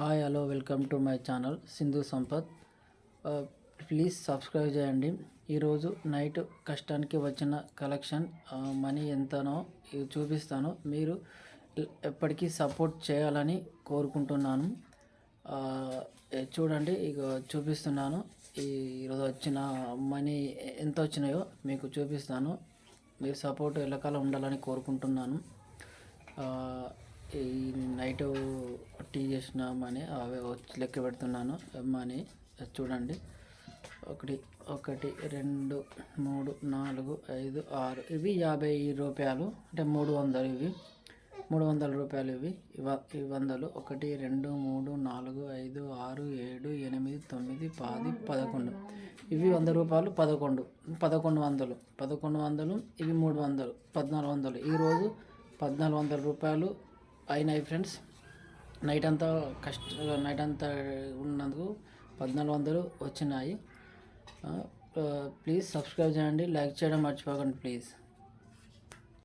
Hi hello welcome to my channel Sindhu Sampath please subscribe చేయండి. ఈరోజు night కష్టానికి వచ్చిన కలెక్షన్ మనీ uh, ఎంతనో చూపిస్తాను. మీరు ఎప్పటికీ సపోర్ట్ చేయాలని కోరుకుంటున్నాను. Uh, చూడండి ఇక చూపిస్తున్నాను. ఈరోజు వచ్చిన మనీ ఎంత వచ్చినాయో మీకు చూపిస్తాను. మీరు సపోర్ట్ ఎల్లకాలం ఉండాలని కోరుకుంటున్నాను. Uh, ఈ నైట్ టీ చేసిన మనీ అవి వచ్చి లెక్క పెడుతున్నాను. మనీ చూడండి. ఒకటి ఒకటి రెండు మూడు నాలుగు ఐదు ఆరు ఇవి యాభై రూపాయలు. అంటే మూడు వందలు ఇవి. మూడు వందల రూపాయలు ఇవి. ఇవ ఈ వందలు ఒకటి రెండు మూడు నాలుగు ఐదు ఆరు ఏడు ఎనిమిది తొమ్మిది పది పదకొండు. ఇవి వంద రూపాయలు పదకొండు. పదకొండు వందలు. పదకొండు వందలు ఇవి మూడు వందలు. పద్నాలుగు వందలు. ఈరోజు పద్నాలుగు వందల రూపాయలు అయినాయి ఫ్రెండ్స్. నైట్ అంతా కష్ట నైట్ అంతా ఉన్నందుకు పద్నాలుగు వందలు వచ్చినాయి. ప్లీజ్ సబ్స్క్రైబ్ చేయండి లైక్ చేయడం మర్చిపోకండి ప్లీజ్.